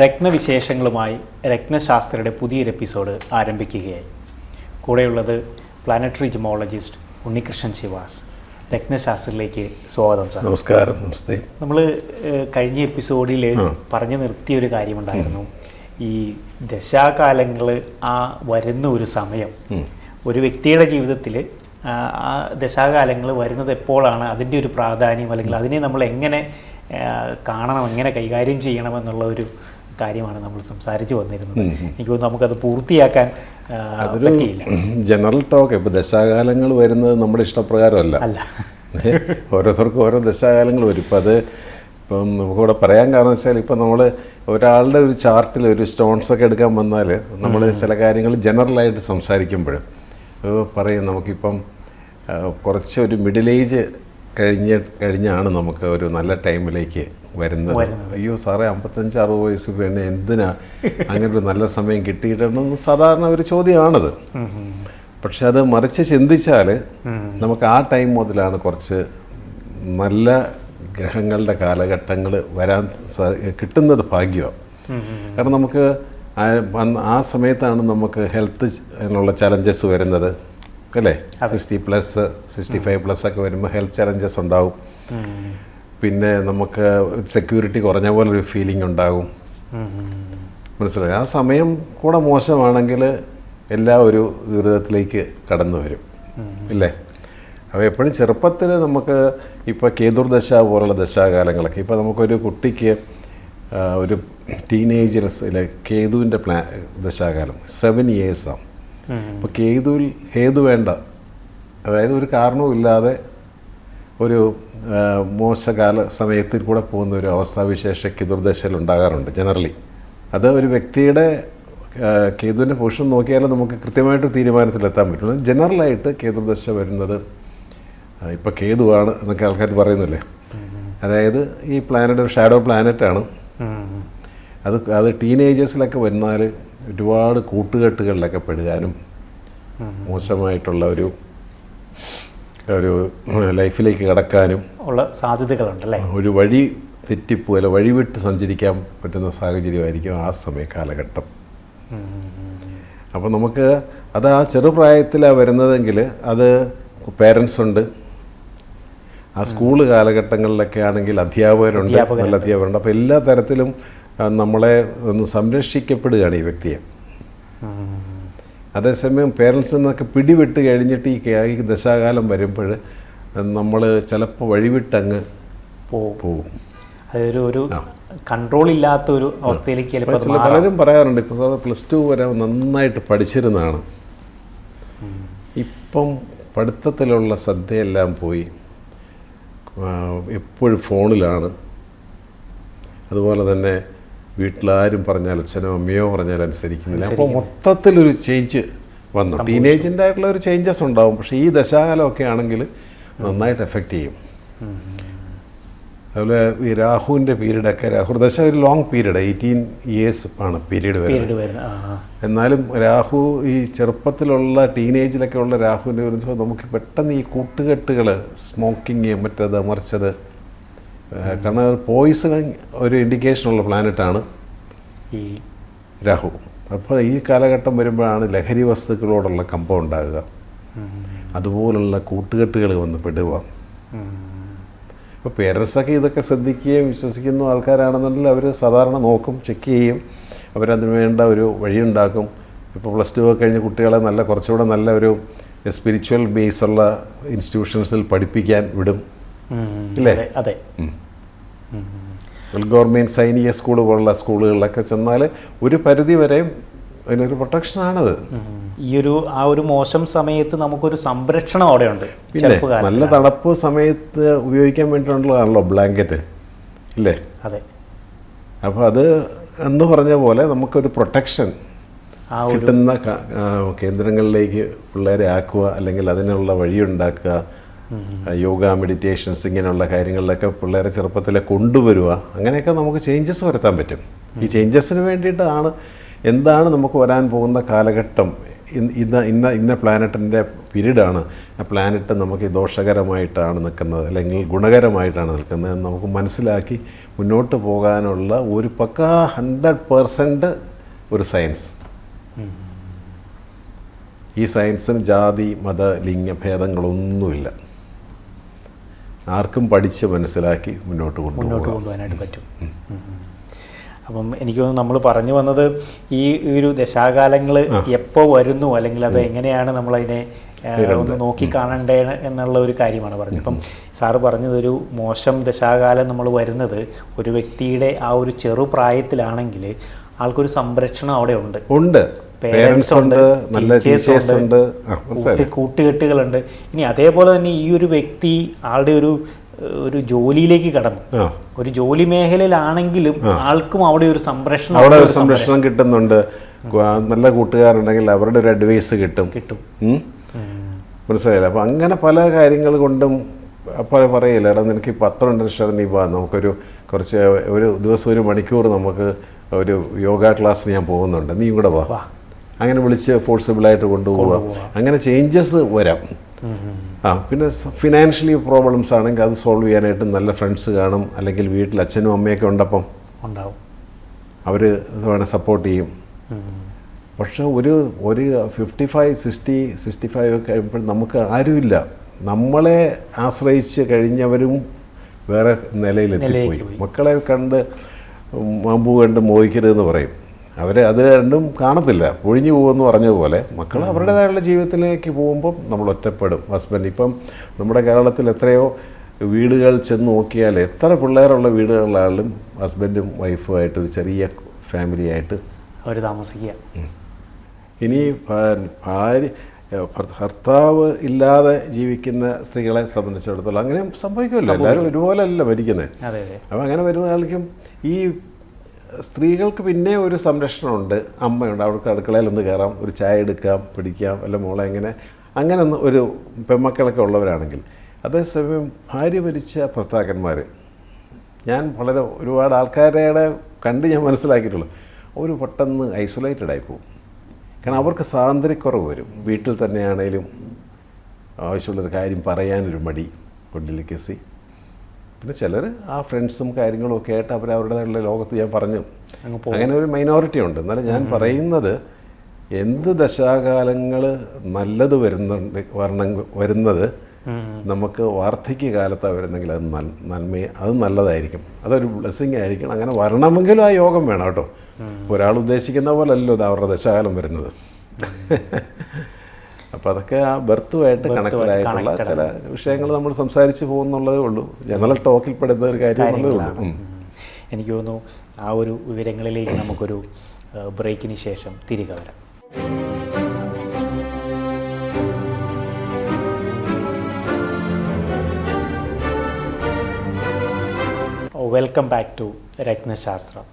രത്നവിശേഷങ്ങളുമായി രത്നശാസ്ത്രയുടെ പുതിയൊരു എപ്പിസോഡ് ആരംഭിക്കുകയായി. കൂടെയുള്ളത് പ്ലാനറ്ററി ജിമോളജിസ്റ്റ് ഉണ്ണികൃഷ്ണൻ ശിവാസ് രത്നശാസ്ത്രത്തിലേക്ക് സ്വാഗതം സാർ. നമസ്കാരം നമസ്തേ. നമ്മൾ കഴിഞ്ഞ എപ്പിസോഡിൽ പറഞ്ഞു നിർത്തിയ ഒരു കാര്യമുണ്ടായിരുന്നു. ഈ ദശാകാലങ്ങൾ ആ വരുന്ന ഒരു സമയം ഒരു വ്യക്തിയുടെ ജീവിതത്തിൽ ആ ദശാകാലങ്ങൾ വരുന്നത് എപ്പോഴാണ് അതിന്റെ ഒരു പ്രാധാന്യം അല്ലെങ്കിൽ അതിനെ നമ്മൾ എങ്ങനെ കാണണം എങ്ങനെ കൈകാര്യം ചെയ്യണം എന്നുള്ള ഒരു കാര്യമാണ് നമ്മൾ സംസാരിച്ചു വന്നിരുന്നത്. എനിക്ക് തോന്നുന്നു നമുക്കത് പൂർത്തിയാക്കാൻ അതൊരു ജനറൽ ടോക്ക്. ഇപ്പോൾ ദശാകാലങ്ങൾ വരുന്നത് നമ്മുടെ ഇഷ്ടപ്രകാരമല്ല. അല്ല. ഓരോരുത്തർക്കും ഓരോ ദശാകാലങ്ങൾ വരും. ഇപ്പം അത് ഇപ്പം നമുക്കിവിടെ പറയാൻ കാരണം വെച്ചാൽ ഇപ്പം നമ്മൾ ഒരാളുടെ ഒരു ചാർട്ടിൽ ഒരു സ്റ്റോൺസ് ഒക്കെ എടുക്കാൻ വന്നാൽ നമ്മൾ ചില കാര്യങ്ങൾ ജനറലായിട്ട് സംസാരിക്കുമ്പോൾ പറയും നമുക്കിപ്പം കുറച്ചൊരു കുറച്ച് ഒരു മിഡിൽ ഏജ് കഴിഞ്ഞ് കഴിഞ്ഞാണ് നമുക്ക് ഒരു നല്ല ടൈമിലേക്ക് വരുന്നത്. അയ്യോ സാറേ അമ്പത്തഞ്ച് അറുപത് വയസ്സ് പിന്നെ എന്തിനാ? അങ്ങനെ ഒരു നല്ല സമയം കിട്ടിയിട്ടുണ്ടെന്ന് സാധാരണ ഒരു ചോദ്യമാണത്. പക്ഷെ അത് മറിച്ച് ചിന്തിച്ചാൽ നമുക്ക് ആ ടൈം മുതലാണ് കുറച്ച് നല്ല ഗ്രഹങ്ങളുടെ കാലഘട്ടങ്ങൾ വരാൻ കിട്ടുന്നത് ഭാഗ്യമാണ്. കാരണം നമുക്ക് ആ- സമയത്താണ് നമുക്ക് ഹെൽത്ത് അതിനുള്ള ചലഞ്ചസ് വരുന്നത്. അല്ലേ? Sixty plus sixty five plus ഒക്കെ വരുമ്പോൾ ഹെൽത്ത് ചലഞ്ചസ് ഉണ്ടാവും. പിന്നെ നമുക്ക് സെക്യൂരിറ്റി കുറഞ്ഞ പോലെ ഒരു ഫീലിംഗ് ഉണ്ടാകും. മനസ്സിലായി ആ സമയം കൂടെ മോശമാണെങ്കിൽ എല്ലാ ഒരു ദുരിതത്തിലേക്ക് കടന്നു വരും ഇല്ലേ അപ്പോൾ എപ്പോഴും ചെറുപ്പത്തിൽ നമുക്ക് ഇപ്പോൾ കേതുർദശ പോലുള്ള ദശാകാലങ്ങളൊക്കെ ഇപ്പോൾ നമുക്കൊരു കുട്ടിക്ക് ഒരു ടീനേജേഴ്സിലെ കേതുവിന്റെ പ്ലാ ദശാകാലം സെവൻ ഇയേഴ്സാണ്. അപ്പോൾ കേതുവിൽ ഹേതു വേണ്ട അതായത് ഒരു കാരണവും ഇല്ലാതെ ഒരു മോശകാല സമയത്തിൽ കൂടെ പോകുന്ന ഒരു അവസ്ഥാവിശേഷ കേതുർദശയിൽ ഉണ്ടാകാറുണ്ട് ജനറലി അത് ഒരു വ്യക്തിയുടെ കേതുവിന്റെ പൊസിഷൻ നോക്കിയാലും നമുക്ക് കൃത്യമായിട്ട് തീരുമാനത്തിലെത്താൻ പറ്റുള്ളൂ. ജനറലായിട്ട് കേതുർദശ വരുന്നത് ഇപ്പോൾ കേതുവാണ് എന്നൊക്കെ ആൾക്കാർ പറയുന്നില്ലേ? അതായത് ഈ പ്ലാനറ്റ് ഒരു ഷാഡോ പ്ലാനറ്റാണ്. അത് അത് ടീനേജേഴ്സിലൊക്കെ വന്നാൽ ഒരുപാട് കൂട്ടുകെട്ടുകളിലൊക്കെ പെടുകാനും മോശമായിട്ടുള്ള ഒരു ഒരു ലൈഫിലേക്ക് കടക്കാനും ഉള്ള സാധ്യതകളുണ്ട് സാധ്യതകളുണ്ടല്ലേ? ഒരു വഴി തെറ്റിപ്പോ അല്ല വഴിവിട്ട് സഞ്ചരിക്കാൻ പറ്റുന്ന സാഹചര്യമായിരിക്കും ആ സമയ കാലഘട്ടം. അപ്പോൾ നമുക്ക് അത് ആ ചെറുപ്രായത്തിലാണ് വരുന്നതെങ്കിൽ അത് പേരൻസ് ഉണ്ട്. ആ സ്കൂൾ കാലഘട്ടങ്ങളിലൊക്കെ ആണെങ്കിൽ അധ്യാപകരുണ്ട്. നല്ല അധ്യാപകരുണ്ട്. അപ്പോൾ എല്ലാ തരത്തിലും നമ്മളെ ഒന്ന് സംരക്ഷിക്കപ്പെടുകയാണ് ഈ വ്യക്തിയെ. അതേസമയം പേരൻസിൽ നിന്നൊക്കെ പിടിവിട്ട് കഴിഞ്ഞിട്ട് ഈ ഈ ദശാകാലം വരുമ്പോൾ നമ്മൾ ചിലപ്പോൾ വഴിവിട്ടങ്ങ് പോകും. അതൊരു ഒരു കൺട്രോൾ ഇല്ലാത്ത ഒരു അവസ്ഥയിലേക്ക് ചിലപ്പോൾ പലരും പറയാറുണ്ട് ഇപ്പോൾ പ്ലസ് ടു വരെ നന്നായിട്ട് പഠിച്ചിരുന്നതാണ്. ഇപ്പം പഠിത്തത്തിലുള്ള ശ്രദ്ധയെല്ലാം പോയി. എപ്പോഴും ഫോണിലാണ്. അതുപോലെ തന്നെ വീട്ടിലാരും പറഞ്ഞാൽ അച്ഛനോ അമ്മയോ പറഞ്ഞാൽ അനുസരിക്കുന്നില്ല. അപ്പോൾ മൊത്തത്തിലൊരു ചേഞ്ച് വന്നു. ടീനേജിന്റെ ആയിട്ടുള്ള ഒരു ചേഞ്ചസ് ഉണ്ടാവും. പക്ഷേ ഈ ദശാകാലമൊക്കെ ആണെങ്കിൽ നന്നായിട്ട് എഫക്റ്റ് ചെയ്യും. അതുപോലെ ഈ രാഹുവിന്റെ പീരീഡൊക്കെ രാഹു ദശ ഒരു ലോങ് പീരീഡ് എയ്റ്റീൻ ഇയേഴ്സ് ആണ് പീരീഡ് വരുന്നത്. എന്നാലും രാഹു ഈ ചെറുപ്പത്തിലുള്ള ടീനേജിലൊക്കെ ഉള്ള രാഹുവിന്റെ നമുക്ക് പെട്ടെന്ന് ഈ കൂട്ടുകെട്ടുകൾ സ്മോക്കിങ് മറ്റത് മറിച്ചത് ഏഹ് അത് പോയിസണിങ് ഒരു ഇൻഡിക്കേഷനുള്ള പ്ലാനറ്റാണ് ഈ രാഹു. അപ്പോൾ ഈ കാലഘട്ടം വരുമ്പോഴാണ് ലഹരി വസ്തുക്കളോടുള്ള കമ്പം ഉണ്ടാകുക. അതുപോലുള്ള കൂട്ടുകെട്ടുകൾ വന്ന് പെടുക. ഇപ്പോൾ പേരൻസൊക്കെ ഇതൊക്കെ ശ്രദ്ധിക്കുകയും വിശ്വസിക്കുന്ന ആൾക്കാരാണെന്നുണ്ടെങ്കിൽ അവർ സാധാരണ നോക്കും ചെക്ക് ചെയ്യും. അവരതിന് വേണ്ട ഒരു വഴിയുണ്ടാക്കും. ഇപ്പോൾ പ്ലസ് ടു ഒക്കെ കഴിഞ്ഞ് കുട്ടികളെ നല്ല കുറച്ചുകൂടെ നല്ല ഒരു സ്പിരിച്വൽ ബേസ് ഉള്ള ഇൻസ്റ്റിറ്റ്യൂഷൻസിൽ പഠിപ്പിക്കാൻ വിടും. ഇല്ലേ? അതെ ഗവൺമെന്റ് ഗവൺമെന്റ് സൈനിക സ്കൂൾ പോലുള്ള സ്കൂളുകളിലൊക്കെ ചെന്നാൽ ഒരു പരിധി വരെ അതിനൊരു പ്രൊട്ടക്ഷനാണത്. ആണത് ഈ ഒരു ആ ഒരു മോശം സമയത്ത് നമുക്കൊരു സംരക്ഷണം അവിടെ ഉണ്ട് പിന്നെ നല്ല തണുപ്പ് സമയത്ത് ഉപയോഗിക്കാൻ വേണ്ടിയിട്ടുള്ളതാണല്ലോ ബ്ലാങ്കറ്റ് ഇല്ലേ? അതെ. അപ്പോൾ അത് എന്ന് പറഞ്ഞ പോലെ നമുക്കൊരു പ്രൊട്ടക്ഷൻ കിട്ടുന്ന കേന്ദ്രങ്ങളിലേക്ക് പിള്ളേരെ ആക്കുക അല്ലെങ്കിൽ അതിനുള്ള വഴിയുണ്ടാക്കുക യോഗ മെഡിറ്റേഷൻസ് ഇങ്ങനെയുള്ള കാര്യങ്ങളിലൊക്കെ പിള്ളേരെ ചെറുപ്പത്തിലെ കൊണ്ടുവരിക അങ്ങനെയൊക്കെ നമുക്ക് ചേഞ്ചസ് വരുത്താൻ പറ്റും. ഈ ചേഞ്ചസിന് വേണ്ടിയിട്ടാണ് എന്താണ് നമുക്ക് വരാൻ പോകുന്ന കാലഘട്ടം. ഇന്ന- ഇന്ന ഇന്ന പ്ലാനറ്റിന്റെ പീരീഡാണ്. ആ പ്ലാനറ്റ് നമുക്ക് ദോഷകരമായിട്ടാണ് നിൽക്കുന്നത് അല്ലെങ്കിൽ ഗുണകരമായിട്ടാണ് നിൽക്കുന്നത് എന്ന് നമുക്ക് മനസ്സിലാക്കി മുന്നോട്ട് പോകാനുള്ള ഒരു പക്ക ഹൺഡ്രഡ് പേഴ്സന്റ് ഒരു സയൻസ് ഈ സയൻസിന് ജാതി മത ലിംഗ ഭേദങ്ങളൊന്നുമില്ല. ആർക്കും പഠിച്ച് മനസ്സിലാക്കി മുന്നോട്ട് മുന്നോട്ട് കൊണ്ടുപോകാം കൊണ്ടുപോകാനായിട്ട് പറ്റും. അപ്പം എനിക്ക് തോന്നുന്നു നമ്മൾ പറഞ്ഞു വന്നത് ഈ ഒരു ദശാകാലങ്ങൾ എപ്പോൾ വരുന്നു? അല്ലെങ്കിൽ അത് എങ്ങനെയാണ് നമ്മളതിനെ ഒന്ന് നോക്കി കാണണ്ടേ എന്നുള്ള ഒരു കാര്യമാണ് പറഞ്ഞത്. ഇപ്പം സാറ് പറഞ്ഞത് ഒരു മോശം ദശാകാലം നമ്മൾ വരുന്നത് ഒരു വ്യക്തിയുടെ ആ ഒരു ചെറുപ്രായത്തിലാണെങ്കിൽ ആൾക്കൊരു സംരക്ഷണം അവിടെ ഉണ്ട്. ഉണ്ട്. പേരൻസ് ഉണ്ട് ഉണ്ട്, നല്ല ടീച്ചേഴ്സ് ഉണ്ട്, ഉണ്ട്. കൂട്ടുകെട്ടുകളുണ്ട് ഇനി അതേപോലെ തന്നെ ഈ ഒരു വ്യക്തി ആളുടെ ഒരു ഒരു ജോലിയിലേക്ക് കടന്നു. ഒരു ജോലി മേഖലയിലാണെങ്കിലും ആൾക്കും അവിടെ ഒരു സംരക്ഷണം അവിടെ ഒരു സംരക്ഷണം. കിട്ടുന്നുണ്ട്. നല്ല കൂട്ടുകാരുണ്ടെങ്കിൽ അവരുടെ ഒരു അഡ്വൈസ് കിട്ടും. കിട്ടും? മനസ്സിലായില്ല? അപ്പം അങ്ങനെ പല കാര്യങ്ങൾ കൊണ്ടും അപ്പോൾ പറയില്ല? എടാ നിനക്ക് പത്രം പത്രം ഇൻട്രസ്റ്റ് നീ വാ. നമുക്കൊരു കുറച്ച് ഒരു ദിവസം ഒരു മണിക്കൂർ നമുക്ക് ഒരു യോഗ ക്ലാസ് ഞാൻ പോകുന്നുണ്ട്. നീ കൂടെ വാ. അങ്ങനെ വിളിച്ച് ഫോഴ്സിബിളായിട്ട് കൊണ്ടുപോവുക. അങ്ങനെ ചേഞ്ചസ് വരാം. ആ പിന്നെ ഫിനാൻഷ്യലി പ്രോബ്ലംസ് ആണെങ്കിൽ അത് സോൾവ് ചെയ്യാനായിട്ട് നല്ല ഫ്രണ്ട്സ് കാണും. അല്ലെങ്കിൽ വീട്ടിൽ അച്ഛനും അമ്മയൊക്കെ ഉണ്ടപ്പം ഉണ്ടാവും. അവർ വേണം സപ്പോർട്ട് ചെയ്യും. പക്ഷെ ഒരു ഒരു fifty five sixty sixty five ഒക്കെ കഴിയുമ്പോൾ നമുക്ക് ആരുമില്ല. നമ്മളെ ആശ്രയിച്ച് കഴിഞ്ഞവരും വേറെ നിലയിലെത്തിപ്പോയി. മക്കളെ കണ്ട് മാമ്പൂ കണ്ട് മോഹിക്കരുതെന്ന് പറയും. അവർ അത് രണ്ടും കാണത്തില്ല. പൊഴിഞ്ഞു പോകുമെന്ന് പറഞ്ഞതുപോലെ മക്കൾ അവരുടേതായുള്ള ജീവിതത്തിലേക്ക് പോകുമ്പം നമ്മൾ ഒറ്റപ്പെടും. ഹസ്ബൻഡ് ഇപ്പം നമ്മുടെ കേരളത്തിൽ എത്രയോ വീടുകൾ ചെന്ന് നോക്കിയാൽ എത്ര പിള്ളേരുള്ള വീടുകളിലായാലും ഹസ്ബൻഡും വൈഫുമായിട്ട് ഒരു ചെറിയ ഫാമിലി ആയിട്ട് അവർ താമസിക്കുക. ഇനി ഭാര്യ ഭർത്താവ് ഇല്ലാതെ ജീവിക്കുന്ന സ്ത്രീകളെ സംബന്ധിച്ചിടത്തോളം അങ്ങനെ സംഭവിക്കുമല്ലോ. എല്ലാവരും ഒരുപോലെ അല്ല അതെ അപ്പോൾ അങ്ങനെ വരുന്ന ആൾക്കും ഈ സ്ത്രീകൾക്ക് പിന്നെ ഒരു സംരക്ഷണമുണ്ട്. അമ്മയുണ്ട്. അവർക്ക് അടുക്കളയിൽ ഒന്ന് കയറാം ഒരു ചായ എടുക്കാം പിടിക്കാം അല്ല മോളെ എങ്ങനെ? അങ്ങനെ ഒന്ന് ഒരു പെമ്മക്കളൊക്കെ ഉള്ളവരാണെങ്കിൽ. അതേസമയം ഭാര്യ ഭരിച്ച ഭർത്താക്കന്മാർ ഞാൻ വളരെ ഒരുപാട് ആൾക്കാരുടെ കണ്ട് ഞാൻ മനസ്സിലാക്കിയിട്ടുള്ളൂ. അവർ പെട്ടെന്ന് ഐസൊലേറ്റഡ് ആയി പോകും കാരണം അവർക്ക് സ്വാതന്ത്ര്യക്കുറവ് വരും. വീട്ടിൽ തന്നെയാണേലും ആവശ്യമുള്ളൊരു കാര്യം പറയാനൊരു മടി ഡെലിക്കസി പിന്നെ ചിലർ ആ ഫ്രണ്ട്സും കാര്യങ്ങളും ഒക്കെ ആയിട്ട് അവർ അവരുടേതായുള്ള ലോകത്ത് ഞാൻ പറഞ്ഞു. അങ്ങനെ ഒരു മൈനോറിറ്റി ഉണ്ട്. എന്നാലും ഞാൻ പറയുന്നത് എന്ത് ദശാകാലങ്ങൾ നല്ലത് വരുന്നുണ്ട് വരണം വരുന്നത് നമുക്ക് വാർദ്ധക്യ കാലത്താണ് വരുന്നെങ്കിൽ അത് നന്മ അത് നല്ലതായിരിക്കും. അതൊരു ബ്ലെസ്സിങ് ആയിരിക്കണം. അങ്ങനെ വരണമെങ്കിലും ആ യോഗം വേണം കേട്ടോ. ഒരാൾ ഉദ്ദേശിക്കുന്ന പോലല്ലോ ഇത് അവരുടെ ദശാകാലം വരുന്നത്. അപ്പോൾ അതൊക്കെ ആ ബർത്തുമായിട്ട് കണക്റ്റഡ് ആയിട്ടുള്ള ചില വിഷയങ്ങൾ നമ്മൾ സംസാരിച്ച് പോകുന്നുള്ളതേ ഉള്ളൂ. ജനറൽ ടോക്കിൽ പെടുന്ന ഒരു കാര്യം ഉള്ളൂ. എനിക്ക് തോന്നുന്നു ആ ഒരു വിവരങ്ങളിലേക്ക് നമുക്കൊരു ബ്രേക്കിന് ശേഷം തിരികെ വരാം. വെൽക്കം ബാക്ക് ടു രത്നശാസ്ത്രം.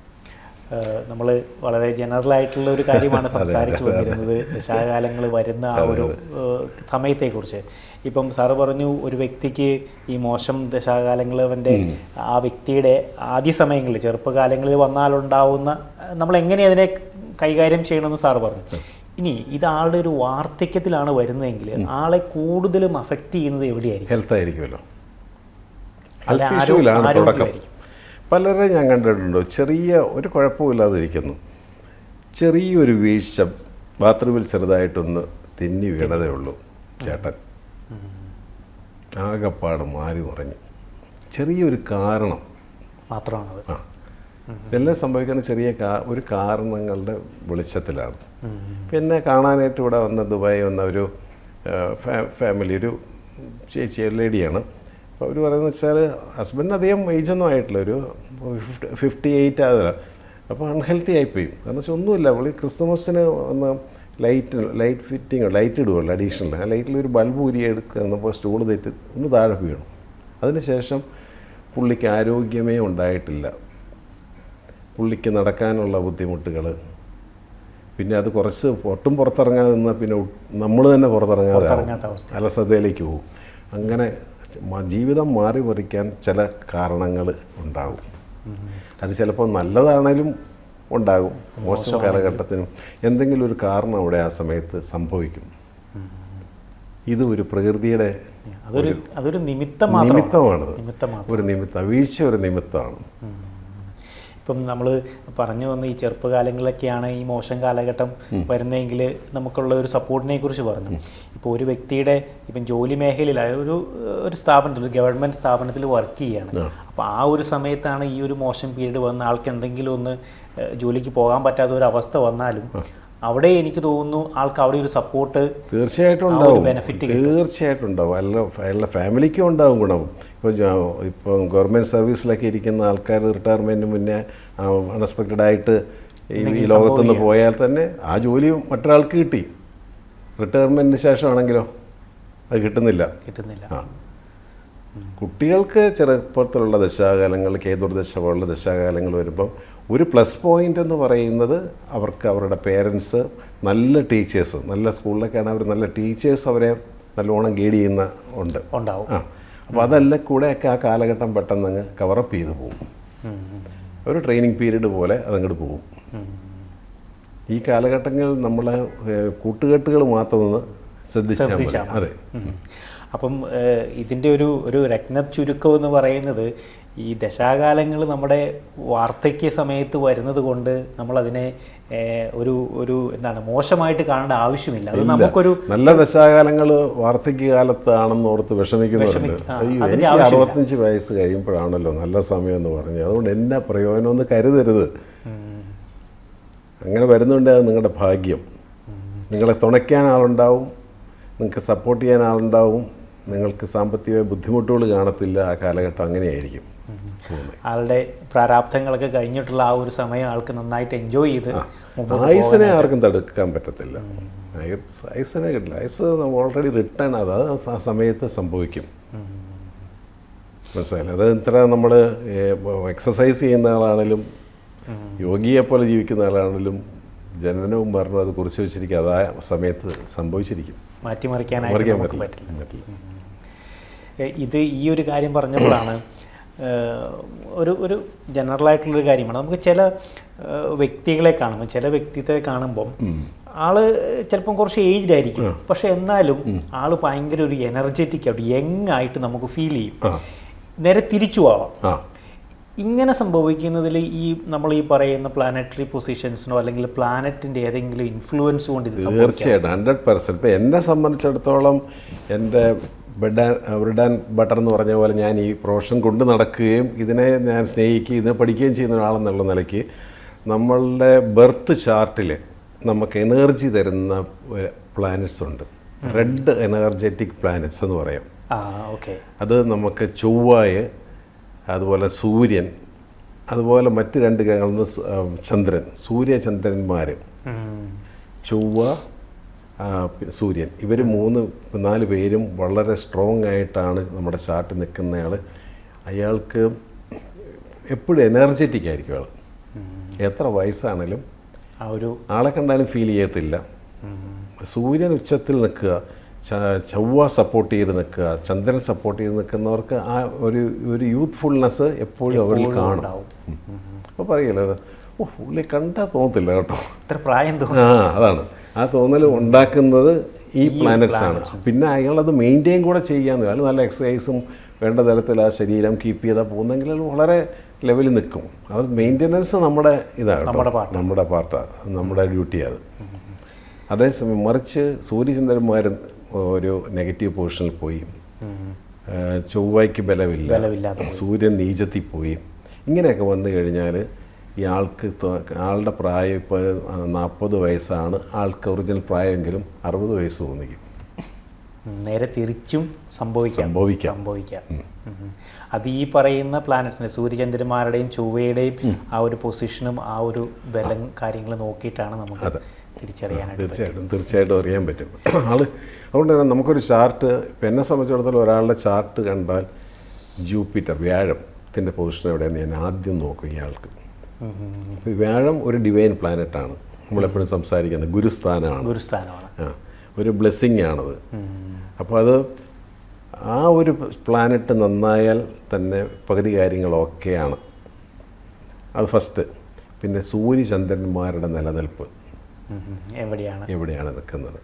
നമ്മൾ വളരെ ജനറൽ ആയിട്ടുള്ള ഒരു കാര്യമാണ് സംസാരിച്ചു വന്നിരുന്നത്. ദശാകാലങ്ങൾ വരുന്ന ആ ഒരു സമയത്തെക്കുറിച്ച്. ഇപ്പം സാറ് പറഞ്ഞു ഒരു വ്യക്തിക്ക് ഈ മോശം ദശാകാലങ്ങൾ അവന്റെ ആ വ്യക്തിയുടെ ആദ്യ സമയങ്ങളിൽ ചെറുപ്പകാലങ്ങളിൽ വന്നാലുണ്ടാവുന്ന നമ്മൾ എങ്ങനെ അതിനെ കൈകാര്യം ചെയ്യണമെന്ന് സാറ് പറഞ്ഞു. ഇനി ഇത് ആളുടെ ഒരു വാർദ്ധക്യത്തിലാണ് വരുന്നതെങ്കിൽ ആളെ കൂടുതലും അഫക്റ്റ് ചെയ്യുന്നത് എവിടെയായിരിക്കും? ഹെൽത്ത് ആയിരിക്കുമല്ലോ. ആരോഗ്യമായിരിക്കും. പലരെ ഞാൻ കണ്ടിട്ടുണ്ട്? ചെറിയ ഒരു കുഴപ്പമില്ലാതിരിക്കുന്നു. ചെറിയൊരു വീഴ്ച ബാത്റൂമിൽ ചെറുതായിട്ടൊന്ന് തിന്നി വീണതേ ഉള്ളൂ ചേട്ടൻ. ആകപ്പാട് മാറി മറിഞ്ഞു. ചെറിയൊരു കാരണം. മാത്രമാണത്. ആ. ഇതെല്ലാം സംഭവിക്കുന്ന ചെറിയ കാ ഒരു കാരണങ്ങളുടെ വെളിച്ചത്തിലാണ്. പിന്നെ കാണാനായിട്ട് ഇവിടെ വന്ന ദുബായി വന്ന ഒരു ഫാമിലി ഒരു ചേച്ചി ലേഡിയാണ്. അപ്പോൾ അവർ പറയുന്നത് വെച്ചാൽ ഹസ്ബൻഡിന് അധികം ഏജൊന്നും ആയിട്ടില്ല. ഒരു ഫിഫ്റ്റി ഫിഫ്റ്റി എയ്റ്റ് ആകുക അപ്പോൾ അൺഹെൽത്തി ആയിപ്പോയി. കാരണം വെച്ചാൽ ഒന്നുമില്ല. അവൾ ക്രിസ്തുമസിന് ഒന്ന് ലൈറ്റ് ലൈറ്റ് ഫിറ്റിങ് ലൈറ്റ് ഇടുമല്ലോ അഡീഷണൽ ആ ലൈറ്റിൽ ഒരു ബൾബ് ഊരി എടുക്കുന്നപ്പോൾ സ്റ്റൂൾ തെറ്റി ഒന്ന് താഴെ വീണു. അതിനുശേഷം പുള്ളിക്ക് ആരോഗ്യമേ ഉണ്ടായിട്ടില്ല. പുള്ളിക്ക് നടക്കാനുള്ള ബുദ്ധിമുട്ടുകൾ പിന്നെ അത് കുറച്ച് ഒട്ടും പുറത്തിറങ്ങാതെ നിന്നാൽ പിന്നെ നമ്മൾ തന്നെ പുറത്തിറങ്ങാതെ. അലസതയിലേക്ക് പോകും. അങ്ങനെ ജീവിതം മാറി മറിക്കാൻ ചില കാരണങ്ങൾ ഉണ്ടാകും അത് ചിലപ്പോൾ നല്ലതാണേലും ഉണ്ടാകും മോശം കാലഘട്ടത്തിനും എന്തെങ്കിലും ഒരു കാരണം അവിടെ ആ സമയത്ത് സംഭവിക്കും. ഇത് ഒരു പ്രകൃതിയുടെ അതൊരു അതൊരു നിമിത്തമാണ് നിമിത്തമാണത്. ഒരു നിമിത്തം വീഴ്ച ഒരു നിമിത്തമാണ്. ഇപ്പം നമ്മൾ പറഞ്ഞു വന്ന ഈ ചെറുപ്പകാലങ്ങളിലൊക്കെയാണ് ഈ മോശം കാലഘട്ടം വരുന്നതെങ്കിൽ നമുക്കുള്ള ഒരു സപ്പോർട്ടിനെ കുറിച്ച് പറഞ്ഞു. ഇപ്പോൾ ഒരു വ്യക്തിയുടെ ഇപ്പം ജോലി മേഖലയിൽ ഒരു ഒരു സ്ഥാപനത്തിൽ ഒരു ഗവൺമെന്റ് സ്ഥാപനത്തിൽ വർക്ക് ചെയ്യുകയാണ് അപ്പോൾ ആ ഒരു സമയത്താണ് ഈ ഒരു മോശം പീരീഡ് വന്ന ആൾക്ക് എന്തെങ്കിലും ഒന്ന് ജോലിക്ക് പോകാൻ പറ്റാത്ത ഒരു അവസ്ഥ വന്നാലും അവിടെ എനിക്ക് തോന്നുന്നു ആൾക്ക് അവിടെ ഒരു സപ്പോർട്ട് തീർച്ചയായിട്ടും ഉണ്ടാവും. തീർച്ചയായിട്ടും ഉണ്ടാവും. അല്ല അയാളുടെ ഫാമിലിക്കും ഉണ്ടാവും ഗുണം ഇപ്പോൾ ഇപ്പം ഗവൺമെന്റ് സർവീസിലൊക്കെ ഇരിക്കുന്ന ആൾക്കാർ റിട്ടയർമെന്റിന് മുന്നേ അൺഎക്സ്പെക്റ്റഡ് ആയിട്ട് ഈ ലോകത്തുനിന്ന് പോയാൽ തന്നെ ആ ജോലി മറ്റൊരാൾക്ക് കിട്ടി. റിട്ടയർമെന്റിന് ശേഷമാണെങ്കിലോ അത് കിട്ടുന്നില്ല. കിട്ടുന്നില്ല. ആ. കുട്ടികൾക്ക് ചെറുപ്പത്തിലുള്ള ദശാകാലങ്ങൾ കേതുർദശ പോലുള്ള ദശാകാലങ്ങൾ വരുമ്പം ഒരു പ്ലസ് പോയിന്റ് എന്ന് പറയുന്നത് അവർക്ക് അവരുടെ പേരൻസ് നല്ല ടീച്ചേഴ്സ് നല്ല സ്കൂളിലൊക്കെയാണ് അവർ നല്ല ടീച്ചേഴ്സ് അവരെ നല്ലോണം ഗൈഡ് ചെയ്യുന്ന ഉണ്ട്. ഉണ്ടാവും. ആ. അപ്പോൾ അതെല്ലാം കൂടെയൊക്കെ ആ കാലഘട്ടം പെട്ടെന്ന് അങ്ങ് കവറപ്പ് ചെയ്ത് പോകും. ഒരു ട്രെയിനിങ് പീരീഡ് പോലെ അതങ്ങോട്ട് പോകും. ഈ കാലഘട്ടങ്ങളിൽ നമ്മളെ കൂട്ടുകെട്ടുകൾ മാത്രം ഒന്ന് ശ്രദ്ധിച്ചാൽ അതെ. അപ്പം ഇതിന്റെ ഒരു ഒരു രത്ന ചുരുക്കം എന്ന് പറയുന്നത് ഈ ദശാകാലങ്ങൾ നമ്മുടെ വാർദ്ധക്യ സമയത്ത് വരുന്നത് കൊണ്ട് നമ്മളതിനെ ഒരു ഒരു എന്താണ് മോശമായിട്ട് കാണേണ്ട ആവശ്യമില്ല. അത് നമുക്കൊരു നല്ല ദശാകാലങ്ങൾ വാർദ്ധക്യകാലത്താണെന്ന് ഓർത്ത് വിഷമിക്കുന്നുണ്ട്. എനിക്ക് അറുപത്തഞ്ച് വയസ്സ് കഴിയുമ്പോഴാണല്ലോ നല്ല സമയം എന്ന് പറഞ്ഞു അതുകൊണ്ട് എന്നെ പ്രയോജനം ഒന്ന് കരുതരുത്. അങ്ങനെ വരുന്നുണ്ട് അത് നിങ്ങളുടെ ഭാഗ്യം. നിങ്ങളെ തുണയ്ക്കാൻ ആളുണ്ടാവും നിങ്ങൾക്ക് സപ്പോർട്ട് ചെയ്യാൻ ആളുണ്ടാവും നിങ്ങൾക്ക് സാമ്പത്തിക ബുദ്ധിമുട്ടുകൾ കാണത്തില്ല ആ കാലഘട്ടം അങ്ങനെയായിരിക്കും. ആളുടെ പ്രാരാബ്ധങ്ങളൊക്കെ കഴിഞ്ഞിട്ടുള്ള ആ ഒരു സമയം ആൾക്ക് നന്നായിട്ട് എൻജോയ് ചെയ്ത് ആയുസിനെ ആർക്കും തടുക്കാൻ പറ്റത്തില്ല. ആയുസ് ആയുസിനെ കിട്ടില്ല. ആയുസ് ഓൾറെഡി റിട്ടേൺ അത് ആ സമയത്ത് സംഭവിക്കും. മനസ്സിലായില്ല? അത് ഇത്ര നമ്മൾ എക്സസൈസ് ചെയ്യുന്ന ആളാണെങ്കിലും യോഗിയെ പോലെ ജീവിക്കുന്ന ആളാണെങ്കിലും ജനനവും മരണവും അത് കുറിച്ച് വെച്ചിരിക്കും. അത് ആ സമയത്ത് സംഭവിച്ചിരിക്കും. മാറ്റിമറിക്കാനായിട്ട് മറിക്കാൻ നമുക്ക് പറ്റില്ല. ഇത് ഈ ഒരു കാര്യം പറഞ്ഞപ്പോഴാണ് ഒരു ഒരു ജനറലായിട്ടുള്ളൊരു കാര്യമാണ്. നമുക്ക് ചില വ്യക്തികളെ കാണുമ്പോൾ ചില വ്യക്തിത്വത്തെ കാണുമ്പം ആൾ ചിലപ്പം കുറച്ച് ഏജ്ഡ് ആയിരിക്കും. പക്ഷെ എന്നാലും ആൾ ഭയങ്കര ഒരു എനർജറ്റിക് ആയിട്ട് യങ് ആയിട്ട് നമുക്ക് ഫീൽ ചെയ്യും. നേരെ തിരിച്ചു ആവാം ഇങ്ങനെ സംഭവിക്കുന്നതിൽ ഈ നമ്മൾ ഈ പറയുന്ന പ്ലാനറ്ററി പൊസിഷൻസിനോ അല്ലെങ്കിൽ പ്ലാനറ്റിന്റെ ഏതെങ്കിലും ഇൻഫ്ലുവൻസ് കൊണ്ട് ഇത് തീർച്ചയായിട്ടും. ഹൺഡ്രഡ് പെർസെന്റ് ഇപ്പം എന്നെ സംബന്ധിച്ചിടത്തോളം എന്റെ bed and bread and butter എന്ന് പറഞ്ഞ പോലെ ഞാൻ ഈ പ്രൊഫഷൻ കൊണ്ട് നടക്കുകയും ഇതിനെ ഞാൻ സ്നേഹിക്കുകയും ഇതിനെ പഠിക്കുകയും ചെയ്യുന്ന ഒരാളെന്നുള്ള നിലയ്ക്ക് നമ്മളുടെ ബർത്ത് ചാർട്ടിൽ നമുക്ക് എനർജി തരുന്ന പ്ലാനറ്റ്സ് ഉണ്ട്. റെഡ് എനർജറ്റിക് പ്ലാനറ്റ്സ് എന്ന് പറയാം. അത് നമുക്ക് ചൊവ്വായ് അതുപോലെ സൂര്യൻ അതുപോലെ മറ്റ് രണ്ട് ഗ്രഹങ്ങളിൽ ചന്ദ്രൻ സൂര്യചന്ദ്രന്മാർ ചൊവ്വ സൂര്യൻ. ഇവർ മൂന്ന് നാല് പേരും വളരെ സ്ട്രോങ് ആയിട്ടാണ് നമ്മുടെ ചാർട്ടിൽ നിൽക്കുന്നയാൾ അയാൾക്ക് എപ്പോഴും എനർജറ്റിക് ആയിരിക്കും ആൾ എത്ര വയസ്സാണേലും ആ ഒരു ആളെ കണ്ടാലും ഫീൽ ചെയ്യത്തില്ല. സൂര്യൻ ഉച്ചത്തിൽ നിൽക്കുക ചൊവ്വ സപ്പോർട്ട് ചെയ്ത് നിൽക്കുക ചന്ദ്രൻ സപ്പോർട്ട് ചെയ്ത് നിൽക്കുന്നവർക്ക് ആ ഒരു ഒരു യൂത്ത്ഫുൾനെസ് എപ്പോഴും അവരിൽ കാണും. അപ്പോൾ പറയല്ലോ ഓ പുള്ളി കണ്ടാൽ തോന്നത്തില്ല കേട്ടോ. ഇത്ര പ്രായം തോന്നും. ആ അതാണ്. ആ തോന്നൽ ഉണ്ടാക്കുന്നത് ഈ പ്ലാനറ്റ്സ് ആണ്. പിന്നെ അയാളത് മെയിന്റെയിൻ കൂടെ ചെയ്യാന്ന് അയാൾ നല്ല എക്സസൈസും വേണ്ട തരത്തിൽ ആ ശരീരം കീപ്പ് ചെയ്താൽ പോകുന്നെങ്കിൽ അത് വളരെ ലെവലിൽ നിൽക്കും. അത് മെയിന്റെനൻസ് നമ്മുടെ ഇതാണ് നമ്മുടെ പാർട്ട് നമ്മുടെ പാർട്ടാണ് നമ്മുടെ ഡ്യൂട്ടി അത്. അതേസമയം മറിച്ച് സൂര്യചന്ദ്രന്മാർ ഒരു നെഗറ്റീവ് പൊസിഷനിൽ പോയി. ചൊവ്വയ്ക്ക് ബലമില്ല. സൂര്യൻ നീചത്തിൽ പോയി. ഇങ്ങനെയൊക്കെ വന്നു കഴിഞ്ഞാൽ ഈ ആൾക്ക് ആളുടെ പ്രായം ഇപ്പോൾ നാൽപ്പത് വയസ്സാണ്. ആൾക്ക് ഒറിജിനൽ പ്രായമെങ്കിലും അറുപത് വയസ്സ് തോന്നിക്കും. നേരെ തിരിച്ചും സംഭവിക്കാം. സംഭവിക്കാം. സംഭവിക്കാം. അത് ഈ പറയുന്ന പ്ലാനറ്റിന്റെ സൂര്യചന്ദ്രന്മാരുടെയും ചൊവ്വയുടെയും ആ ഒരു പൊസിഷനും ആ ഒരു ബലം കാര്യങ്ങൾ നോക്കിയിട്ടാണ് നമുക്ക് തിരിച്ചറിയാനായിട്ട് തീർച്ചയായിട്ടും തീർച്ചയായിട്ടും അറിയാൻ പറ്റും. ആൾ അതുകൊണ്ട് തന്നെ നമുക്കൊരു ചാർട്ട് ഇപ്പം എന്നെ സംബന്ധിച്ചിടത്തോളം ഒരാളുടെ ചാർട്ട് കണ്ടാൽ ജൂപ്പിറ്റർ വ്യാഴത്തിന്റെ പൊസിഷൻ എവിടെയെന്ന് ഞാൻ ആദ്യം നോക്കും ഇയാൾക്ക്. വ്യാഴം ഒരു ഡിവൈൻ പ്ലാനറ്റാണ് നമ്മളെപ്പോഴും സംസാരിക്കുന്നത് ഗുരുസ്ഥാനമാണ്. ഗുരുസ്ഥാനമാണ്. ആ ഒരു ബ്ലെസ്സിങ് ആണത്. അപ്പോൾ അത് ആ ഒരു പ്ലാനറ്റ് നന്നായാൽ തന്നെ പകുതി കാര്യങ്ങൾ ഓക്കെയാണ് അത് ഫസ്റ്റ് പിന്നെ സൂര്യചന്ദ്രന്മാരുടെ നിലനിൽപ്പ്. എവിടെയാണ്? എവിടെയാണ് നിൽക്കുന്നത്?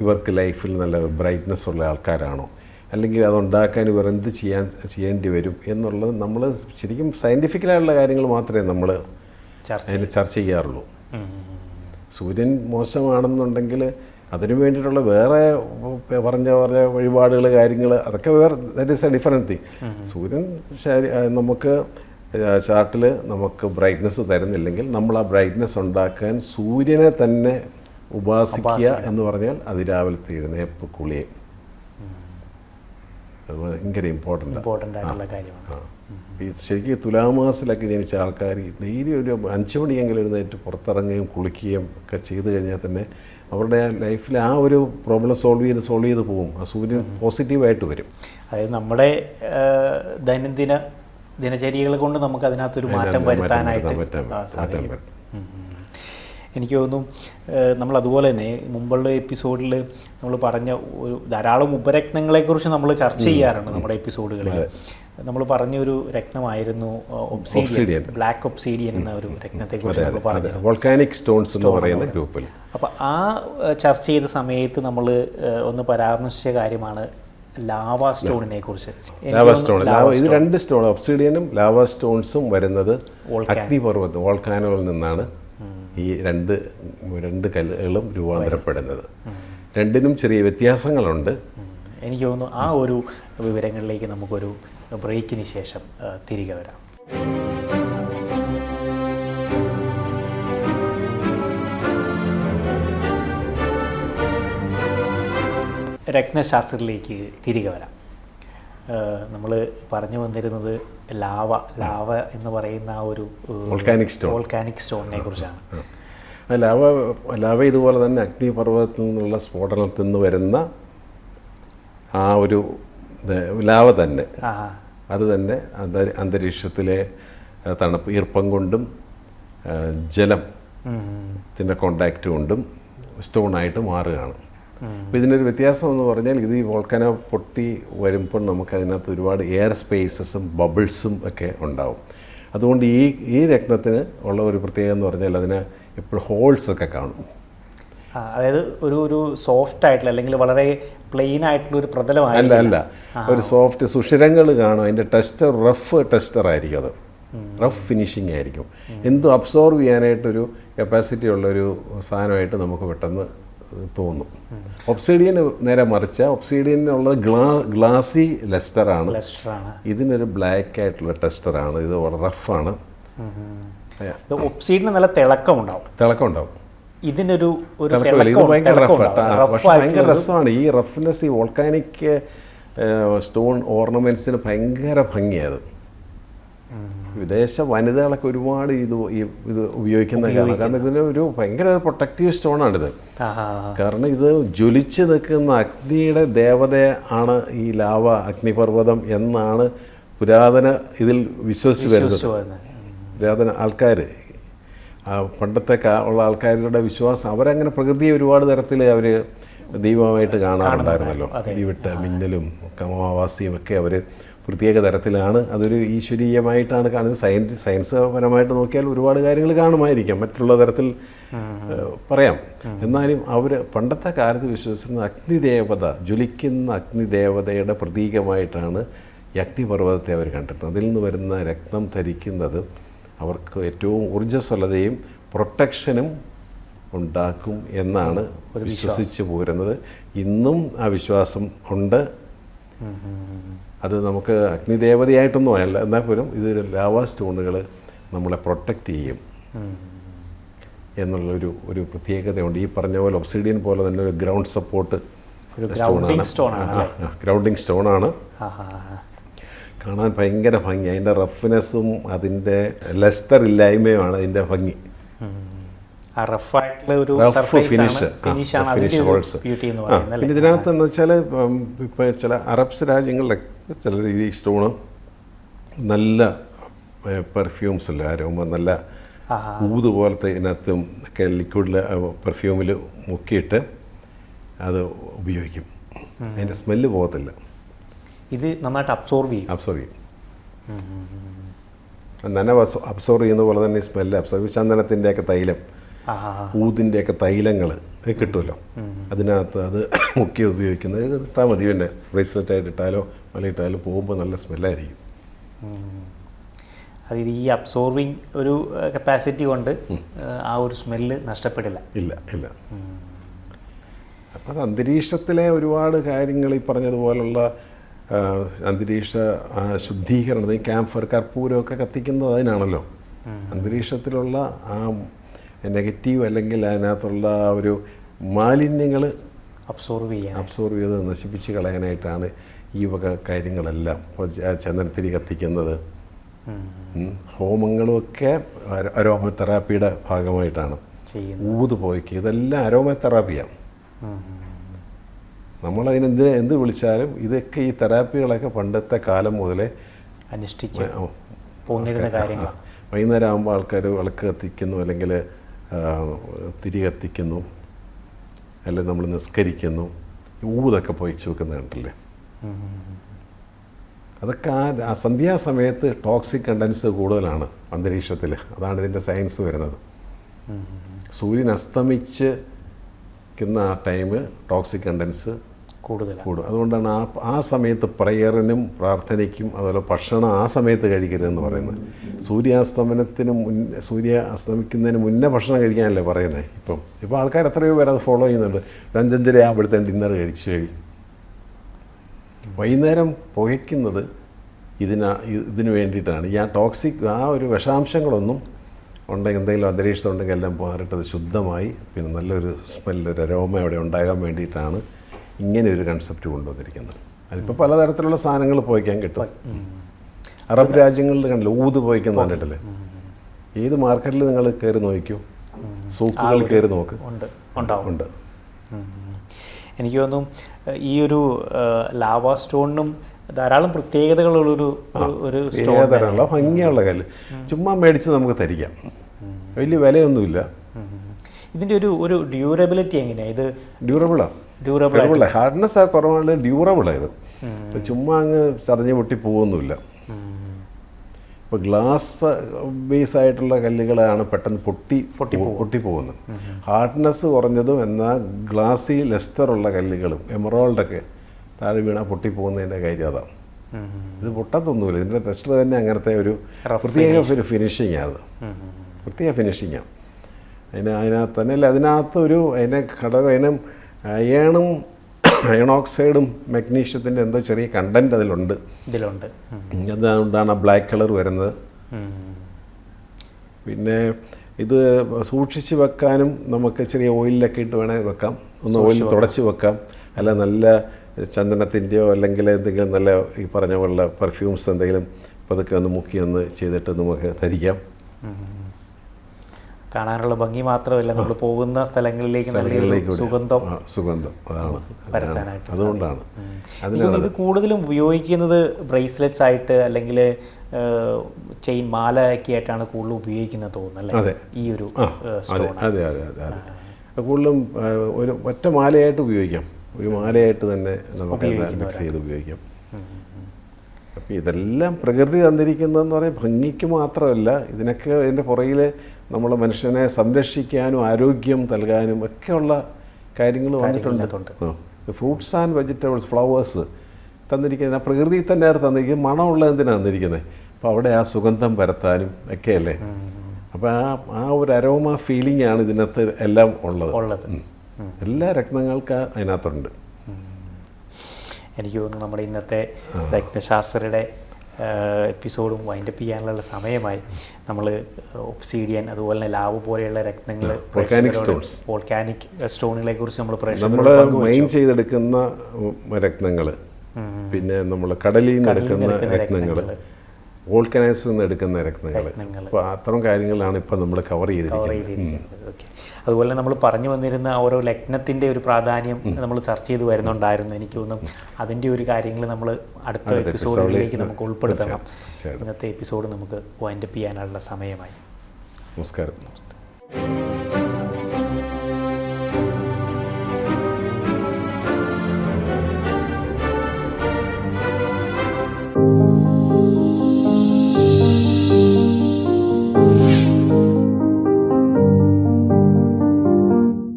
ഇവർക്ക് ലൈഫിൽ നല്ല ബ്രൈറ്റ്നെസ് ഉള്ള ആൾക്കാരാണോ? അല്ലെങ്കിൽ അതുണ്ടാക്കാൻ ഇവർ എന്ത് ചെയ്യാൻ ചെയ്യേണ്ടി വരും എന്നുള്ളത് നമ്മൾ ശരിക്കും സയന്റിഫിക്കലായുള്ള കാര്യങ്ങൾ മാത്രമേ നമ്മൾ ചർച്ച അതിന് ചർച്ച ചെയ്യാറുള്ളൂ. സൂര്യൻ മോശമാണെന്നുണ്ടെങ്കിൽ അതിനു വേണ്ടിയിട്ടുള്ള വേറെ പറഞ്ഞ പറഞ്ഞ വഴിപാടുകൾ കാര്യങ്ങൾ അതൊക്കെ വേറെ that is a different thing സൂര്യൻ ശരി നമുക്ക് ചാർട്ടിൽ നമുക്ക് ബ്രൈറ്റ്നസ് തരുന്നില്ലെങ്കിൽ നമ്മൾ ആ ബ്രൈറ്റ്നസ് ഉണ്ടാക്കാൻ സൂര്യനെ തന്നെ ഉപാസിക്കുക എന്ന് പറഞ്ഞാൽ അതിരാവിലത്തെ എഴുന്നേപ്പ് കുളിയെ. അത് ഭയങ്കര ഇമ്പോർട്ടന്റ് ഇമ്പോർട്ടന്റ് ആയിട്ടുള്ള കാര്യമാണ്. ഈ ശരിക്കും തുലാമാസത്തിലൊക്കെ ജനിച്ച ആൾക്കാർ ഡെയിലി ഒരു അഞ്ച് മണിയെങ്കിലും എഴുന്നേറ്റ് പുറത്തിറങ്ങുകയും കുളിക്കുകയും ഒക്കെ ചെയ്ത് കഴിഞ്ഞാൽ തന്നെ അവരുടെ ലൈഫിൽ ആ ഒരു പ്രോബ്ലം സോൾവ് ചെയ്ത് സോൾവ് ചെയ്ത് പോകും ആ സൂര്യൻ പോസിറ്റീവായിട്ട് വരും. അതായത് നമ്മുടെ ദൈനംദിന ദിനചര്യകൾ കൊണ്ട് നമുക്ക് അതിനകത്തൊരു മാറ്റം വരുത്താനായിട്ട് പറ്റാൻ സാധിക്കും. എനിക്ക് തോന്നുന്നു നമ്മൾ അതുപോലെ തന്നെ മുമ്പുള്ള എപ്പിസോഡിൽ നമ്മൾ പറഞ്ഞ ഒരു ധാരാളം ഉപരത്നങ്ങളെക്കുറിച്ച് നമ്മൾ ചർച്ച ചെയ്യാറുണ്ട് നമ്മുടെ എപ്പിസോഡുകളിൽ നമ്മൾ പറഞ്ഞൊരു രത്നമായിരുന്നു ഒബ്സീഡിയൻ. ബ്ലാക്ക് ഒബ്സീഡിയൻ എന്ന ഒരു രത്നത്തെക്കുറിച്ച് നമ്മൾ പറഞ്ഞു വോൾക്കാനിക് സ്റ്റോൺസ് എന്ന് പറയുന്ന ഗ്രൂപ്പിൽ അപ്പോൾ ആ ചർച്ച ചെയ്ത സമയത്ത് നമ്മൾ ഒന്ന് പരാമർശിച്ച കാര്യമാണ് ലാവ സ്റ്റോണിനെ കുറിച്ച്. ലാവ സ്റ്റോൺ ഇത് രണ്ട് സ്റ്റോൺ ഒബ്സിഡിയനും ലാവ സ്റ്റോൺസും വരുന്നത്. അഗ്നിപർവതം വോൾക്കാനോയിൽ നിന്നാണ്. ഈ രണ്ട് രണ്ട് കല്ലുകളും രൂപാന്തരപ്പെടുന്നത്. രണ്ടിനും ചെറിയ വ്യത്യാസങ്ങളുണ്ട്. എനിക്ക് തോന്നുന്നു ആ ഒരു വിവരങ്ങളിലേക്ക് നമുക്കൊരു ബ്രേക്കിന് ശേഷം തിരികെ വരാം. രത്നശാസ്ത്രത്തിലേക്ക് തിരികെ വരാം. നമ്മൾ പറഞ്ഞു വന്നിരുന്നത് ലാവ ലാവ എന്ന് പറയുന്ന ആ ഒരു വോൾക്കാനിക് സ്റ്റോൺ വോൾക്കാനിക് സ്റ്റോണിനെ കുറിച്ചാണ്. ലാവ ലാവ ഇതുപോലെ തന്നെ അഗ്നിപർവതത്തിൽ നിന്നുള്ള സ്ഫോടനത്തിൽ നിന്ന് വരുന്ന ആ ഒരു ലാവ തന്നെ. അത് തന്നെ അന്തരീക്ഷത്തിലെ തണുപ്പ് ഈർപ്പം കൊണ്ടും ജലം. ത്തിന്റെ കോണ്ടാക്റ്റ് കൊണ്ടും സ്റ്റോണായിട്ട് മാറുകയാണ്. അപ്പോൾ ഇതിനൊരു വ്യത്യാസം എന്ന് പറഞ്ഞാൽ ഇത് ഈ വോൾക്കന പൊട്ടി വരുമ്പോൾ നമുക്ക് അതിനകത്ത് ഒരുപാട് എയർ സ്പേസസും ബബിൾസും ഒക്കെ ഉണ്ടാവും. അതുകൊണ്ട് ഈ ഈ രത്നത്തിന് ഉള്ള ഒരു പ്രത്യേകത എന്ന് പറഞ്ഞാൽ അതിന് എപ്പോഴും ഹോൾസ് ഒക്കെ കാണും. അതായത് ഒരു ഒരു സോഫ്റ്റ് ആയിട്ടുള്ള അല്ലെങ്കിൽ വളരെ പ്ലെയിൻ ആയിട്ടുള്ള ഒരു പ്രതലമാണ് അല്ല അല്ല. ഒരു സോഫ്റ്റ് സുഷിരങ്ങൾ കാണും. അതിന്റെ ടെസ്റ്റർ റഫ് ടെസ്റ്റർ ആയിരിക്കും അത്. റഫ് ഫിനിഷിംഗ് ആയിരിക്കും. എന്തും അബ്സോർവ് ചെയ്യാനായിട്ടൊരു കപ്പാസിറ്റി ഉള്ളൊരു സാധനമായിട്ട് നമുക്ക് പെട്ടെന്ന് തോന്നും. ഒബ്സീഡിയൻ നേരെ മറിച്ച ഒബ്സീഡിയനുള്ളത് ഗ്ലാ ഗ്ലാസി ലെസ്റ്ററാണ്. ഇതിനൊരു ബ്ലാക്ക് ആയിട്ടുള്ള ടെസ്റ്ററാണ്. ഇത് വളരെ റഫാണ്. ഇത് ഒപ്സീഡിന് നല്ല തിളക്കം ഉണ്ടാവും ഒരു തിളക്കം ഉണ്ടാവും. ഇതിനൊരു Rough ഭയങ്കര രസമാണ് ഈ റഫ്നെസ് ഈ ഓൾക്കാനിക് സ്റ്റോൺ ഓർണമെന്റ്സിന് ഭയങ്കര ഭംഗിയത് വിദേശ വനിതകളൊക്കെ ഒരുപാട് ഇത് ഈ ഇത് ഉപയോഗിക്കുന്ന കാരണം ഇതിന് ഒരു ഭയങ്കര പ്രൊട്ടക്റ്റീവ് സ്റ്റോണാണിത്. കാരണം ഇത് ജ്വലിച്ച് നിൽക്കുന്ന അഗ്നിയുടെ ദേവത ആണ് ഈ ലാവ അഗ്നിപർവതം എന്നാണ് പുരാതന ഇതിൽ വിശ്വസിച്ച് വരുന്നത്. പുരാതന ആൾക്കാർ ആ പണ്ടത്തെ ഉള്ള ആൾക്കാരുടെ വിശ്വാസം അവരങ്ങനെ പ്രകൃതിയെ ഒരുപാട് തരത്തിൽ അവർ ദൈവമായിട്ട് കാണാറുണ്ടായിരുന്നല്ലോ. ഇടിവിട്ട് മിന്നലും അമാവാസിയും ഒക്കെ അവർ പ്രത്യേക തരത്തിലാണ് അതൊരു ഈശ്വരീയമായിട്ടാണ് കാണുന്നത്. സയൻസ് സയൻസ് പരമായിട്ട് നോക്കിയാൽ ഒരുപാട് കാര്യങ്ങൾ കാണുമായിരിക്കാം. മറ്റുള്ള തരത്തിൽ പറയാം. എന്നാലും അവർ പണ്ടത്തെ കാലത്ത് വിശ്വസിച്ചിരുന്ന അഗ്നിദേവത ജ്വലിക്കുന്ന അഗ്നിദേവതയുടെ പ്രതീകമായിട്ടാണ് ഈ അഗ്നിപർവതത്തെ അവർ കണ്ടിരുന്നത്. അതിൽ നിന്ന് വരുന്ന രക്തം ധരിക്കുന്നത് അവർക്ക് ഏറ്റവും ഊർജസ്വലതയും പ്രൊട്ടക്ഷനും ഉണ്ടാക്കും എന്നാണ് വിശ്വസിച്ച് പോരുന്നത്. ഇന്നും ആ വിശ്വാസം ഉണ്ട്. അത് നമുക്ക് അഗ്നിദേവതയായിട്ടൊന്നും അല്ല. എന്നാൽ പോലും ഇതൊരു ലാവ സ്റ്റോണുകൾ നമ്മളെ പ്രൊട്ടക്റ്റ് ചെയ്യും. എന്നുള്ളൊരു ഒരു പ്രത്യേകതയുണ്ട്. ഈ പറഞ്ഞ പോലെ ഒബ്സിഡിയൻ പോലെ തന്നെ ഒരു ഗ്രൗണ്ട് സപ്പോർട്ട് ഗ്രൗണ്ടിങ് സ്റ്റോണാണ്. കാണാൻ ഭയങ്കര ഭംഗി. അതിന്റെ റഫ്നെസ്സും അതിന്റെ ലെസ്റ്റർ ഇല്ലായ്മയുമാണ് അതിന്റെ ഭംഗി. പിന്നെ ഇതിനകത്ത് എന്ന് വെച്ചാൽ ഇപ്പോൾ ചില അറബ്സ് രാജ്യങ്ങളിലൊക്കെ ചില ഈ സ്റ്റോണ് നല്ല പെർഫ്യൂംസ് അല്ല? ആരോമ നല്ല ഊത് പോലത്തെ ഇതിനകത്തും ഒക്കെ ലിക്വിഡിൽ പെർഫ്യൂമിൽ മുക്കിയിട്ട് അത് ഉപയോഗിക്കും. അതിന്റെ സ്മെല്ല് പോകത്തില്ല. ഇത് നന്നായിട്ട് അബ്സോർവ് ചെയ്യും. അബ്സോർവ് ചെയ്യും. നനവ് അബ്സോർവ് ചെയ്യുന്ന പോലെ തന്നെ സ്മെല്ല് അബ്സോർവ് ചന്ദനത്തിന്റെയൊക്കെ തൈലം. ഊതിന്റെയൊക്കെ തൈലങ്ങൾ കിട്ടുമല്ലോ. അതിനകത്ത് അത് മുക്കി ഉപയോഗിക്കുന്നത് ഇട്ടാൽ മതി. പിന്നെ ബ്രേസ്ലെറ്റ് ആയിട്ട് ഇട്ടാലോ മലയിട്ടാലോ പോകുമ്പോൾ നല്ല സ്മെല്ലായിരിക്കും. അതായത് ഈ അബ്സോർവിങ് ഒരു കപ്പാസിറ്റി കൊണ്ട് ആ ഒരു സ്മെല്ല് നഷ്ടപ്പെടില്ല. ഇല്ല ഇല്ല. അപ്പം അത് അന്തരീക്ഷത്തിലെ ഒരുപാട് കാര്യങ്ങൾ ഈ പറഞ്ഞതുപോലുള്ള അന്തരീക്ഷ ശുദ്ധീകരണം ഈ ക്യാമ്പർ കർപ്പൂരമൊക്കെ കത്തിക്കുന്നത് അതിനാണല്ലോ. അന്തരീക്ഷത്തിലുള്ള ആ നെഗറ്റീവ് അല്ലെങ്കിൽ അതിനകത്തുള്ള ആ ഒരു മാലിന്യങ്ങൾ അബ്സോർവ് ചെയ്യാൻ അബ്സോർവ് ചെയ്ത് നശിപ്പിച്ച് കളയാനായിട്ടാണ് ഈ വക കാര്യങ്ങളെല്ലാം ചന്ദനത്തിരി കത്തിക്കുന്നത്. ഹോമങ്ങളുമൊക്കെ അരോ- അരോമ തെറാപ്പിയുടെ ഭാഗമായിട്ടാണ് ഊത് പോയിക്ക്. ഇതെല്ലാം അരോമ തെറാപ്പിയാണ് നമ്മൾ നമ്മളതിനെന്ത് എന്ത് വിളിച്ചാലും ഇതൊക്കെ ഈ തെറാപ്പികളൊക്കെ പണ്ടത്തെ കാലം മുതലേ അനുഷ്ഠിച്ച് വൈകുന്നേരം ആകുമ്പോൾ ആൾക്കാർ വിളക്ക് കത്തിക്കുന്നു അല്ലെങ്കിൽ തിരി കത്തിക്കുന്നു അല്ലെങ്കിൽ നമ്മൾ നിസ്കരിക്കുന്നു. ഊതൊക്കെ പൊയച്ചു വെക്കുന്ന കണ്ടില്ലേ? അതൊക്കെ ആ ആ സന്ധ്യാസമയത്ത് ടോക്സിക് കണ്ടൻസ് കൂടുതലാണ് അന്തരീക്ഷത്തിൽ അതാണ് ഇതിന്റെ സയൻസ് വരുന്നത്. സൂര്യൻ അസ്തമിച്ച് ആ ടൈം ടോക്സിക് കണ്ടൻസ് കൂടുതലാണ്. കൂടും. അതുകൊണ്ടാണ് ആ ആ സമയത്ത് പ്രയറിനും പ്രാർത്ഥനയ്ക്കും അതുപോലെ ഭക്ഷണം ആ സമയത്ത് കഴിക്കരുതെന്ന് പറയുന്നത്. സൂര്യാസ്തമനത്തിന് മുന്നേ സൂര്യ അസ്തമിക്കുന്നതിന് മുന്നേ ഭക്ഷണം കഴിക്കാനല്ലേ പറയുന്നത് ഇപ്പം. ഇപ്പം ആൾക്കാർ എത്രയോ പേര് അത് ഫോളോ ചെയ്യുന്നുണ്ട്. ഒരു അഞ്ചഞ്ചര ആകുമ്പോഴത്തേന് ഡിന്നർ കഴിച്ച് കഴിയും. വൈകുന്നേരം പുകയ്ക്കുന്നത് ഇതിനാ ഇതിന് വേണ്ടിയിട്ടാണ്. ആ ടോക്സിക് ആ ഒരു വിഷാംശങ്ങളൊന്നും ഉണ്ടെങ്കിൽ എന്തെങ്കിലും അന്തരീക്ഷം ഉണ്ടെങ്കിൽ എല്ലാം മാറിയിട്ട് അത് ശുദ്ധമായി പിന്നെ നല്ലൊരു സ്മെല്ലൊരു അരോമ അവിടെ ഉണ്ടാകാൻ വേണ്ടിയിട്ടാണ് ഇങ്ങനെ ഒരു കൺസെപ്റ്റ് കൊണ്ടുവന്നിരിക്കുന്നത്. അതിപ്പോൾ പലതരത്തിലുള്ള സാധനങ്ങൾ പോയിക്കാൻ കിട്ടും. അറബ് രാജ്യങ്ങളിൽ കണ്ടില്ല ഊത് പോയിക്കുന്ന കണ്ടിട്ടില്ലേ? ഏത് മാർക്കറ്റിൽ നിങ്ങൾ കയറി നോക്കൂ സൂക്കുകൾ കയറി നോക്ക്. ഉണ്ട് എനിക്ക് തോന്നുന്നു ഈ ഒരു ലാവ സ്റ്റോണിനും ധാരാളം പ്രത്യേകതകളുള്ളൊരു ഒരു- ഏതരമുള്ള ഭംഗിയുള്ള കല്ല്. ചുമ്മാ മേടിച്ച് നമുക്ക് തരിക്കാം. വലിയ വിലയൊന്നുമില്ല. ഇതിന്റെ ഒരു ഒരു ഡ്യൂറബിലിറ്റി എങ്ങനെയാണ് ഇത് ഡ്യൂറബിളാണ് ഡ്യൂറബിൾ ഹാർഡ്നെസ് ആ. കുറവാണ് ഡ്യൂറബിളാണ് ഇത്. ചുമ്മാ അങ്ങ് ചതഞ്ഞ് പൊട്ടി പോകുന്നില്ല ഇപ്പോൾ ഗ്ലാസ് ബേസ് ആയിട്ടുള്ള കല്ലുകളാണ് പെട്ടെന്ന് പൊട്ടി പൊട്ടി പൊട്ടി പോകുന്നത്. ഹാർഡ്നെസ് കുറഞ്ഞതും എന്നാൽ ഗ്ലാസി ലെസ്റ്ററുള്ള കല്ലുകളും എമറോൾഡൊക്കെ താഴെ വീണാൽ പൊട്ടി പോകുന്നതിന്റെ കാര്യം അതാണ് ഇത് പൊട്ടത്തൊന്നുമില്ല. ഇതിന്റെ ടെസ്റ്റർ തന്നെ അങ്ങനത്തെ ഒരു പ്രത്യേക ഒരു ഫിനിഷിങ് ആണ്. പ്രത്യേക പ്രത്യേക ഫിനിഷിങ്ങാണ് അതിന് അതിനകത്ത് തന്നെയല്ല അതിനകത്ത് ഒരു അതിനെ ഘടകം അതിനും അയണും അയണോക്സൈഡും മഗ്നീഷ്യത്തിന്റെ എന്തോ ചെറിയ കണ്ടന്റ് അതിലുണ്ട്. ഇതിലുണ്ട്. അതുകൊണ്ടാണ് ബ്ലാക്ക് കളർ വരുന്നത്. പിന്നെ ഇത് സൂക്ഷിച്ച് വെക്കാനും നമുക്ക് ചെറിയ ഓയിലൊക്കെ ഇട്ട് വേണേൽ വെക്കാം. ഒന്ന് ഓയിൽ തുടച്ച് വെക്കാം. അല്ല നല്ല ചന്ദനത്തിന്റെയോ അല്ലെങ്കിൽ എന്തെങ്കിലും നല്ല ഈ പറഞ്ഞ പോലുള്ള പെർഫ്യൂംസ് എന്തെങ്കിലും പതുക്കെ ഒന്ന് മുക്കി ഒന്ന് ചെയ്തിട്ട് നമുക്ക് ധരിക്കാം. കാണാനുള്ള ഭംഗി മാത്രമല്ല നമ്മൾ പോകുന്ന സ്ഥലങ്ങളിലേക്ക് സുഗന്ധം സുഗന്ധം. പരത്താനായിട്ട് അതുകൊണ്ടാണ്. ഇത് കൂടുതലും ഉപയോഗിക്കുന്നത് ബ്രേസ്ലെറ്റ്സ് ആയിട്ട് അല്ലെങ്കിൽ ചെയിൻ മാല ഒക്കെ ആയിട്ടാണ് കൂടുതൽ ഉപയോഗിക്കുന്നത് തോന്നുന്നു അല്ലേ? ഈ ഒരു അതെ സ്റ്റോൺ അതെ അതെ അതെ അതെ. അത് കൂടുതലും ഒരു ഒറ്റ മാലയായിട്ട് ഉപയോഗിക്കാം. ഒരു മാലയായിട്ട് തന്നെ നമുക്ക് മിക്സ് ചെയ്ത് ഉപയോഗിക്കാം. അപ്പം ഇതെല്ലാം പ്രകൃതി തന്നിരിക്കുന്നതെന്ന് പറയാൻ ഭംഗിക്ക് മാത്രമല്ല ഇതിനൊക്കെ ഇതിന്റെ പുറകിൽ നമ്മൾ മനുഷ്യനെ സംരക്ഷിക്കാനും ആരോഗ്യം നൽകാനും ഒക്കെയുള്ള കാര്യങ്ങൾ വന്നിട്ടുണ്ട്. ഫ്രൂട്ട്സ് ആൻഡ് വെജിറ്റബിൾസ് ഫ്ലവേഴ്സ് തന്നിരിക്കുന്നത് ആ പ്രകൃതി തന്നെയാണ് തന്നിരിക്കുന്നത്? മണമുള്ള എന്തിനാണ് തന്നിരിക്കുന്നത്? അപ്പോൾ അവിടെ ആ സുഗന്ധം പരത്താനും ഒക്കെയല്ലേ? അപ്പോൾ ആ ആ ഒരു അരോമ ഫീലിംഗ് ആണ് ഇതിനകത്ത് എല്ലാം ഉള്ളത്. ഉള്ളത്. എല്ലാ രത്നങ്ങൾക്ക് അതിനകത്തുണ്ട്. എനിക്ക് തോന്നുന്നു നമ്മുടെ ഇന്നത്തെ രക്തശാസ്ത്രയുടെ എപ്പിസോഡും വൈൻഡപ്പ് ചെയ്യാനുള്ള സമയമായി. നമ്മൾ ഒപ്സീഡിയൻ അതുപോലെ തന്നെ ലാവ് പോലെയുള്ള രത്നങ്ങൾ stones. വോൾക്കാനിക് സ്റ്റോണുകളെ കുറിച്ച് നമ്മൾ നമ്മൾ മെയിൻ ചെയ്തെടുക്കുന്ന രത്നങ്ങൾ പിന്നെ നമ്മൾ കടലിൽ നിന്ന് എടുക്കുന്ന എടുക്കുന്ന രത്നങ്ങൾ വോൾക്കനൈസിൽ നിന്ന് എടുക്കുന്ന രത്നങ്ങൾ അപ്പോൾ അത്തരം കാര്യങ്ങളാണ് ഇപ്പം നമ്മൾ കവർ ചെയ്തിരിക്കുന്നത്. ചെയ്തിരിക്കുന്നത്. ഓക്കെ അതുപോലെ നമ്മൾ പറഞ്ഞു വന്നിരുന്ന ഓരോ ലഗ്നത്തിന്റെ ഒരു പ്രാധാന്യം നമ്മൾ ചർച്ച ചെയ്ത് വരുന്നുണ്ടായിരുന്നു. എനിക്ക് തോന്നുന്നു അതിന്റെ ഒരു കാര്യങ്ങൾ നമ്മൾ അടുത്ത എപ്പിസോഡിലേക്ക് നമുക്ക് ഉൾപ്പെടുത്തണം. ഇന്നത്തെ എപ്പിസോഡ് നമുക്ക് വൈൻഡപ്പ് ചെയ്യാനുള്ള സമയമായി. നമസ്കാരം.